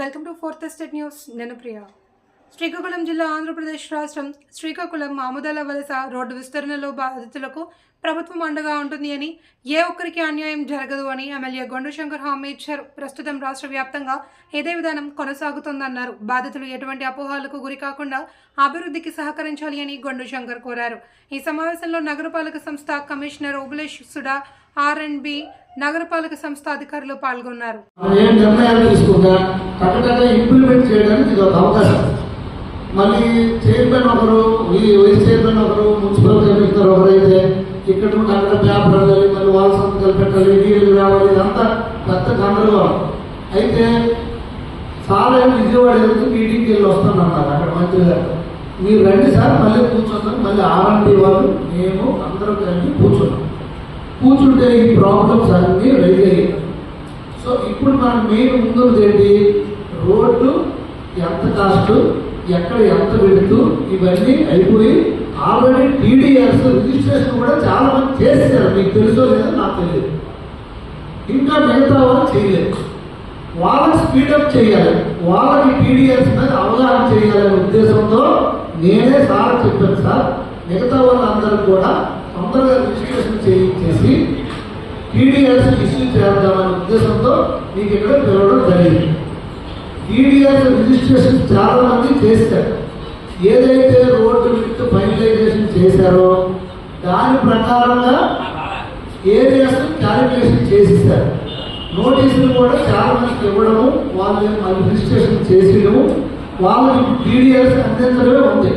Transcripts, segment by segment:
Welcome to fourth state news. నేను ప్రియా. శ్రీకాకుళం జిల్లా ఆంధ్రప్రదేశ్ రాష్ట్రం శ్రీకాకుళం ఆముదాల వలస రోడ్డు విస్తరణలో బాధితులకు ప్రభుత్వం అండగా ఉంటుంది అని ఏ ఒక్కరికి అన్యాయం జరగదు అని ఎమ్మెల్యే గొండు శంకర్ హామీ ఇచ్చారు. ప్రస్తుతం రాష్ట్ర వ్యాప్తంగా ఇదే విధానం కొనసాగుతోందన్నారు. బాధితులు ఎటువంటి అపోహలకు గురి కాకుండా అభివృద్ధికి సహకరించాలి అని గొండు శంకర్ కోరారు. ఈ సమావేశంలో నగరపాలక సంస్థ commissioner Obulesh SUDA R and B నగరపాలక సంస్థ అధికారులు పాల్గొన్నారు. చేయడానికి ఇది ఒక అవకాశం. మళ్ళీ చైర్మన్ ఒకరు ఈ వైస్ చైర్మన్ ఒకరు మున్సిపల్ కమిషనర్ ఒకరైతే ఇక్కడ నుండి అక్కడ పేపర్ వెళ్ళాలి మళ్ళీ వాళ్ళ సంతకాలు పెట్టాలి నీళ్ళు రావాలి ఇదంతా పెద్ద గందరగోళం అయితే చాలా విజయవాడ వెళ్తూ మీటింగ్కి వెళ్ళి వస్తానన్నారు అక్కడ మంత్రి గారు. మీరు రండి సార్ మళ్ళీ కూర్చున్నాం మళ్ళీ ఆర్ఎండి వాళ్ళు మేము అందరం కలిసి కూర్చున్నాం. కూర్చుంటే ఈ ప్రాబ్లమ్స్ అన్నీ రైజ్ అయ్యాయి. సో ఇప్పుడు మన మెయిన్ ముందున్నది ఏంటి? రోడ్డు ఎంత కాస్ట్ ఎక్కడ ఎంత పెడుతూ ఇవన్నీ అయిపోయి ఆల్రెడీ టీడీఎస్ రిజిస్ట్రేషన్ కూడా చాలా మంది చేశారు మీకు తెలుసో లేదో నాకు తెలియదు. ఇంకా మిగతా వాళ్ళు చేయలేదు. వాళ్ళకి స్పీడప్ చేయాలి. వాళ్ళకి టీడీఎస్ మీద అవగాహన చేయాలనే ఉద్దేశంతో నేనే సార్ చెప్పాను సార్. మిగతా వాళ్ళందరూ కూడా తొందరగా రిజిస్ట్రేషన్ చేయించేసి టీడీఎస్ ఇష్యూ చేద్దామనే ఉద్దేశంతో మీకు ఇక్కడ పిలవడం జరిగింది. టీడీఎస్ రిజిస్ట్రేషన్ చాలా మంది చేశారు. ఏదైతే రోడ్డు విత్ ఫైనలైజేషన్ చేశారో దాని ప్రకారంగా ఏరియాస్ క్యాలిక్యులేషన్ చేసేసారు నోటీసులు కూడా చాలా మందికి ఇవ్వడము వాళ్ళు మళ్ళీ రిజిస్ట్రేషన్ చేసేయడము వాళ్ళకి టీడీఎస్ అందించడమే ఉంది.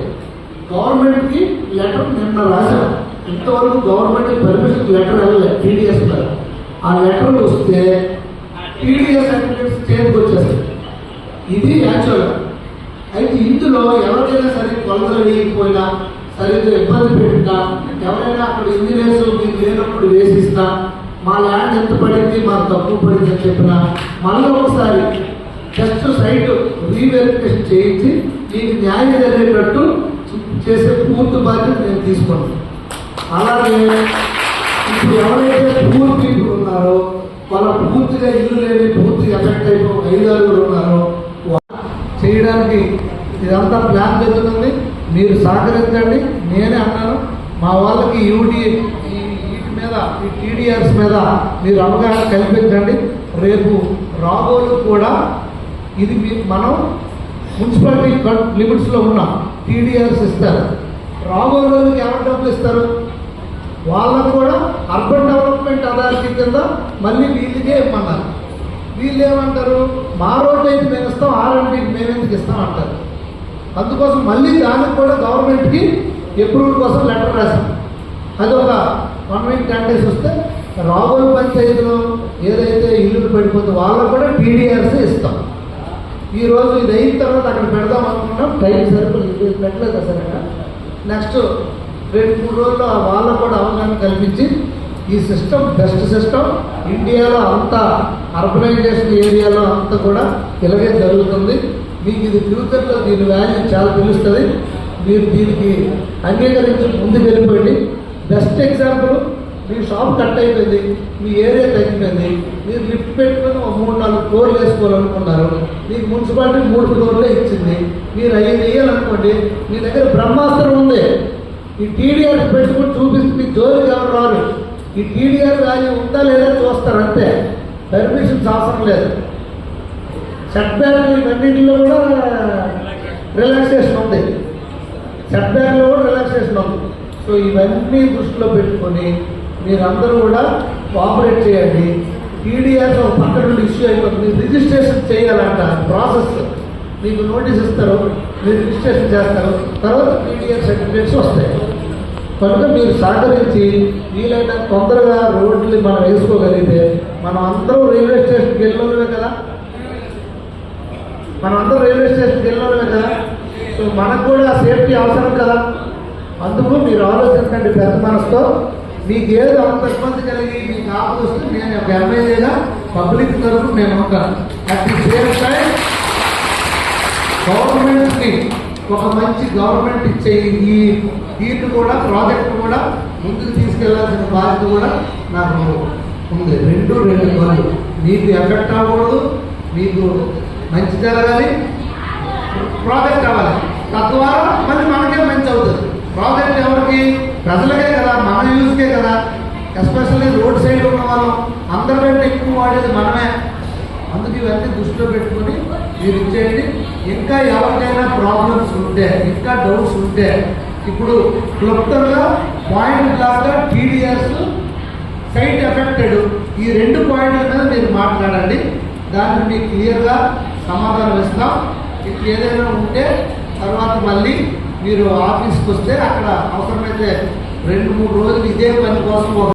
గవర్నమెంట్కి లెటర్ నిన్న రాశారు. ఇంతవరకు గవర్నమెంట్ పర్మిషన్ లెటర్ వెళ్ళలేదు టీడీఎస్ ఆ లెటర్ వస్తే టీడీఎస్ సర్టిఫికేట్ స్టేట్కి వచ్చేస్తాయి. ఇది యాక్చువల్ అయితే ఇందులో ఎవరికైనా సరే కొలతలు వేయకపోయినా సరిగ్గా ఇబ్బంది పెట్టినా ఎవరైనా అక్కడ ఇంజనీర్స్ మీకు లేనప్పుడు వేసిస్తా మా ల్యాండ్ ఎంత పడింది మాకు తక్కువ పడింది అని చెప్పినా మళ్ళీ ఒకసారి జస్ట్ సైట్ రీవెరిఫికేషన్ చేయించి మీకు న్యాయం జరిగేటట్టు చేసే పూర్తి బాధ్యత నేను తీసుకున్నాను అలాగే ఇప్పుడు ఎవరైతే పూర్ పీపుల్ ఉన్నారో వాళ్ళ పూర్తిగా ఇల్లు లేని పూర్తిగా ఎఫెక్ట్ అయిపోయి ఐదారుగురు ఉన్నారో చేయడానికి ఇదంతా ప్లాన్ జరుగుతుంది. మీరు సహకరించండి. నేనే అన్నాను మా వాళ్ళకి యూడి ఈ వీటి మీద ఈ టీడీఆర్స్ మీద మీరు అవగాహన కల్పించండి. రేపు రాబోలు కూడా ఇది మనం మున్సిపాలిటీ లిమిట్స్లో ఉన్నాం టీడీఆర్స్ ఇస్తారు. రాబోయే రోజుకి ఎవరు డబ్బులు ఇస్తారు? వాళ్ళకు కూడా అర్బన్ డెవలప్మెంట్ అథారిటీ కింద మళ్ళీ వీళ్ళకే ఇమ్మన్నారు వీళ్ళు ఏమంటారు? మా రోడ్ అయితే మేము ఇస్తాం ఆర్ఎండ్కి మేము ఎందుకు ఇస్తాం అంటారు. అందుకోసం మళ్ళీ దానికి కూడా గవర్నమెంట్కి అప్రూవల్ కోసం లెటర్ రాశాం అది ఒక వన్ వీక్ టెన్ డేస్ వస్తే రాబోయే పంచాయతీలో ఏదైతే ఇల్లులు పడిపోతే వాళ్ళకు కూడా టీడీఆర్స్ ఇస్తాం. ఈ రోజు ఇది అయిన తర్వాత అక్కడ పెడదాం అనుకున్నాం టైం సరిపోలేదు. పెట్టలేదు అసలు నెక్స్ట్ రెండు మూడు రోజుల్లో ఆ వాళ్ళకు కూడా అవగాహన కల్పించి ఈ సిస్టమ్ బెస్ట్ సిస్టమ్ ఇండియాలో అంతా అర్బనైజేషన్ ఏరియాలో అంతా కూడా ఇలాగే జరుగుతుంది. మీకు ఇది ఫ్యూచర్లో దీని వాల్యూ చాలా తెలుస్తుంది. మీరు దీనికి అంగీకరించి ముందుకు వెళ్ళిపోయింది బెస్ట్ ఎగ్జాంపుల్ మీ షాప్ కట్ అయిపోయింది మీ ఏరియా తగ్గిపోయింది మీరు లిఫ్ట్ పెట్టుకుని ఒక మూడు నాలుగు ఫ్లోర్లు వేసుకోవాలనుకున్నారు. మీకు మున్సిపాలిటీ మూడు ఫ్లోర్లే ఇచ్చింది. మీరు ఐదు వేయాలనుకోండి మీ దగ్గర బ్రహ్మాస్త్రం ఉంది. ఈ టీడీఆర్ పెట్టుకుని చూపిస్తుంది జోలికి ఎవరు రారు. ఈ టీడీఆర్ వాల్యూ ఉందా లేదా చూస్తారు అంతే. పర్మిషన్స్ అవసరం లేదు. సెట్ బ్యాక్ ఇవన్నింటిలో కూడా రిలాక్సేషన్ ఉంది. సెట్ బ్యాక్లో కూడా రిలాక్సేషన్ ఉంది. సో ఇవన్నీ దృష్టిలో పెట్టుకొని మీరందరూ కూడా కోఆపరేట్ చేయండి. టీడీఆర్ ఒక పక్క నుండి ఇష్యూ అయిపోతుంది. రిజిస్ట్రేషన్ చేయాలంట ప్రాసెస్ మీకు నోటీస్ ఇస్తారు. మీరు రిజిస్ట్రేషన్ చేస్తారు. తర్వాత టీడీఆర్ సర్టిఫికేట్స్ వస్తాయి. కనుక మీరు సహకరించి వీలైన తొందరగా రోడ్లు మనం వేసుకోగలిగితే మనం అందరం రైల్వే స్టేషన్కి వెళ్ళినవే కదా? మనం అందరం రైల్వే స్టేషన్కి వెళ్ళినవే కదా? సో మనకు కూడా సేఫ్టీ అవసరం కదా? అందుకు మీరు ఆలోచించండి పెద్ద మనసుతో. మీకు ఏది అంత ఇబ్బంది కలిగి మీకు ఆపద వస్తే నేను ఒక ఎమ్మెల్యేగా పబ్లిక్ తరఫు నేను ఉంటాను అట్ ది సేమ్ టైం గవర్నమెంట్కి ఒక మంచి గవర్నమెంట్ ఇచ్చే ఈ దీన్ని కూడా ప్రాజెక్ట్ కూడా ముందుకు తీసుకెళ్ళాల్సిన బాధ్యత కూడా నాకు ఉంది. రెండు రెండు పనులు మీకు ఎఫెక్ట్ అవ్వకూడదు మీకు మంచి జరగాలి. ప్రాజెక్ట్ అవ్వాలి. తద్వారా మళ్ళీ మనకే మంచి అవుతుంది. ప్రాజెక్ట్ ఎవరికి? ప్రజలకే కదా మన యూజ్కే కదా. ఎస్పెషల్లీ రోడ్ సైడ్ ఉన్న వాళ్ళం. అందరికంటే ఎక్కువ వాడేది మనమే. అందుకే ఇవన్నీ దృష్టిలో పెట్టుకొని మీరు ఇచ్చేయండి. ఇంకా ఎవరికైనా ప్రాబ్లమ్స్ ఉండే ఇంకా డౌట్స్ ఉంటే ఇప్పుడు క్లుప్తంగా పాయింట్ లాగా టీడీఎస్ సైట్ ఎఫెక్టెడ్ ఈ రెండు పాయింట్ల మీద మీరు మాట్లాడండి. దాన్ని మీకు క్లియర్గా సమాధానం ఇస్తాం. ఇప్పుడు ఏదైనా ఉంటే తర్వాత మళ్ళీ మీరు ఆఫీస్కి వస్తే అక్కడ అవసరమైతే రెండు మూడు రోజులు ఇదే పని కోసం